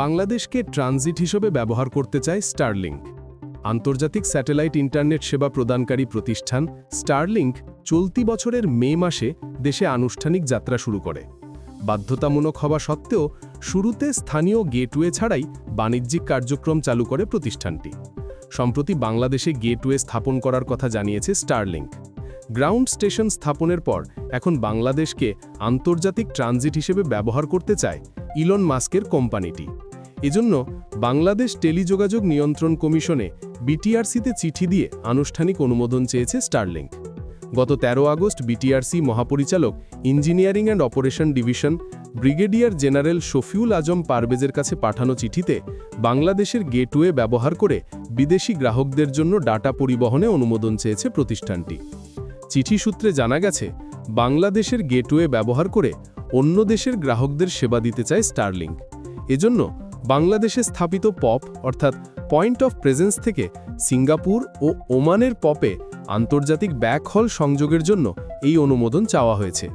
বাংলাদেশকে ট্রানজিট হিসেবে ব্যবহার করতে চায় স্টারলিংক। আন্তর্জাতিক স্যাটেলাইট ইন্টারনেট সেবা প্রদানকারী প্রতিষ্ঠান স্টারলিংক চলতি বছরের মে মাসে দেশে আনুষ্ঠানিক যাত্রা শুরু করে। বাধ্যতামূলক হওয়া সত্ত্বেও শুরুতে স্থানীয় গেটওয়ে ছাড়াই বাণিজ্যিক কার্যক্রম চালু করে প্রতিষ্ঠানটি। সম্প্রতি বাংলাদেশে গেটওয়ে স্থাপন করার কথা জানিয়েছে স্টারলিংক। গ্রাউন্ড স্টেশন স্থাপনের পর এখন বাংলাদেশকে আন্তর্জাতিক ট্রানজিট হিসেবে ব্যবহার করতে চায় ইলন মাস্কের কোম্পানিটি। এজন্য বাংলাদেশ টেলিযোগাযোগ নিয়ন্ত্রণ কমিশনে বিটিআরসিতে চিঠি দিয়ে আনুষ্ঠানিক অনুমোদন চেয়েছে স্টারলিংক। গত ১৩ আগস্ট বিটিআরসি মহাপরিচালক engineering and operation division brigadier general Shafiul Azam পারভেজের কাছে পাঠানো চিঠিতে বাংলাদেশের গেটওয়ে ব্যবহার করে বিদেশি গ্রাহকদের জন্য ডাটা পরিবহনে অনুমোদন চেয়েছে প্রতিষ্ঠানটি। চিঠি সূত্রে জানা গেছে, বাংলাদেশের গেটওয়ে ব্যবহার করে অন্য দেশের গ্রাহকদের সেবা দিতে চায় স্টারলিংক। এজন্য বাংলাদেশে স্থাপিত পপ, অর্থাৎ পয়েন্ট অফ প্রেজেন্স থেকে সিঙ্গাপুর ও ওমানের পপে আন্তর্জাতিক ব্যাকহল সংযোগের জন্য এই অনুমোদন চাওয়া হয়েছে।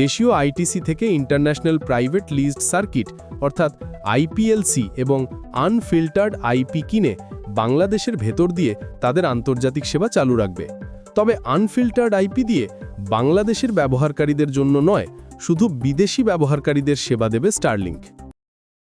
দেশীয় আইটিসি থেকে ইন্টারন্যাশনাল প্রাইভেট লিজড সার্কিট, অর্থাৎ আইপিএলসি এবং আনফিল্টার্ড আইপি কিনে বাংলাদেশের ভেতর দিয়ে তাদের আন্তর্জাতিক সেবা চালু রাখবে। তবে আনফিল্টার্ড আইপি দিয়ে বাংলাদেশের ব্যবহারকারীদের জন্য নয়, শুধু বিদেশি ব্যবহারকারীদের সেবা দেবে স্টারলিংক।